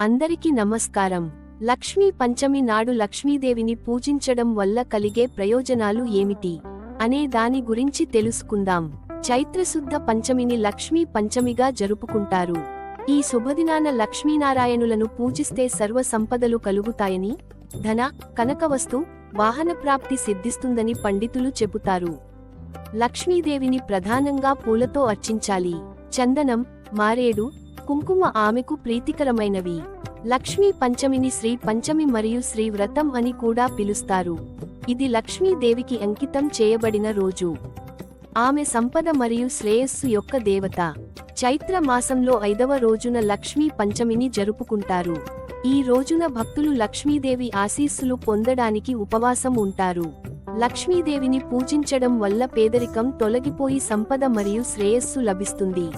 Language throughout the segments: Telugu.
అందరికీ నమస్కారం. లక్ష్మీ పంచమి నాడు లక్ష్మీదేవిని పూజించడం వల్ల కలిగే ప్రయోజనాలు ఏమిటి? అనే దాని గురించి తెలుసుకుందాం. చైత్రశుద్ధ పంచమిని లక్ష్మీ పంచమిగా జరుపుకుంటారు. ఈ శుభదినాన లక్ష్మీనారాయణులను పూజిస్తే సర్వ సంపదలు కలుగుతాయని ధన కనకవస్తు వాహన ప్రాప్తి సిద్ధిస్తుందని పండితులు చెబుతారు. లక్ష్మీదేవిని ప్రధానంగా పూలతో అర్చించాలి. చందనం మారేడు కుంకుమ ఆమెకు ప్రీతికరమైనవి. లక్ష్మీ పంచమిని శ్రీ పంచమి మరియు శ్రీ వ్రతం అని కూడా పిలుస్తారు. ఇది లక్ష్మీదేవికి అంకితం చేయబడిన రోజు. ఆమె సంపద మరియు శ్రేయస్సు యొక్క దేవత. చైత్ర మాసంలో ఐదవ రోజున లక్ష్మీ పంచమిని జరుపుకుంటారు. ఈ రోజున భక్తులు లక్ష్మీదేవి ఆశీస్సులు పొందడానికి ఉపవాసం ఉంటారు. లక్ష్మీదేవిని పూజించడం వల్ల పేదరికం తొలగిపోయి సంపద మరియు శ్రేయస్సు లభిస్తుంది.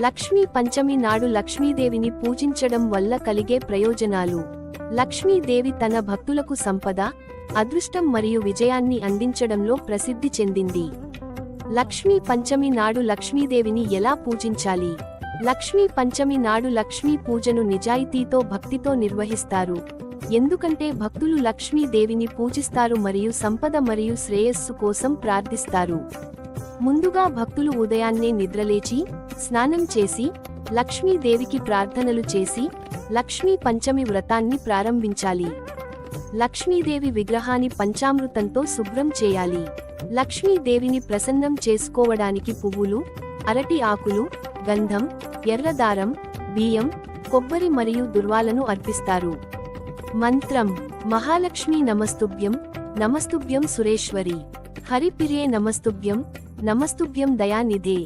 లక్ష్మీ పంచమి నాడు లక్ష్మీదేవిని పూజించడం వల్ల కలిగే ప్రయోజనాలు. లక్ష్మీదేవి తన భక్తులకు సంపద అదృష్టం మరియు విజయాన్ని అందించడంలో ప్రసిద్ధి చెందింది. లక్ష్మీ పంచమి నాడు లక్ష్మీదేవిని ఎలా పూజించాలి? లక్ష్మీ పంచమి నాడు లక్ష్మీ పూజను నిజాయితీతో భక్తితో నిర్వహిస్తారు. ఎందుకంటే భక్తులు లక్ష్మీదేవిని పూజిస్తారు మరియు సంపద మరియు శ్రేయస్సు కోసం ప్రార్థిస్తారు. ముందుగా భక్తులు ఉదయాన్నే నిద్రలేచి స్నానం చేసి లక్ష్మీదేవికి ప్రార్థనలు చేసి లక్ష్మీ పంచమి వ్రతాన్ని ప్రారంభించాలి. లక్ష్మీదేవి విగ్రహాన్ని పంచామృతంతో శుభ్రం చేయాలి. లక్ష్మీదేవిని ప్రసన్నం చేసుకోవడానికి పువ్వులు అరటి ఆకులు గంధం ఎర్రదారం బియ్యం కొబ్బరి మరియు దుర్వాలను అర్పిస్తారు. మంత్రం మహాలక్ష్మీ నమస్తుభ్యం నమస్తుభ్యం సురేశ్వరి. హరిపిరియే నమస్తుభ్యం నమస్తుభ్యం దయానిధే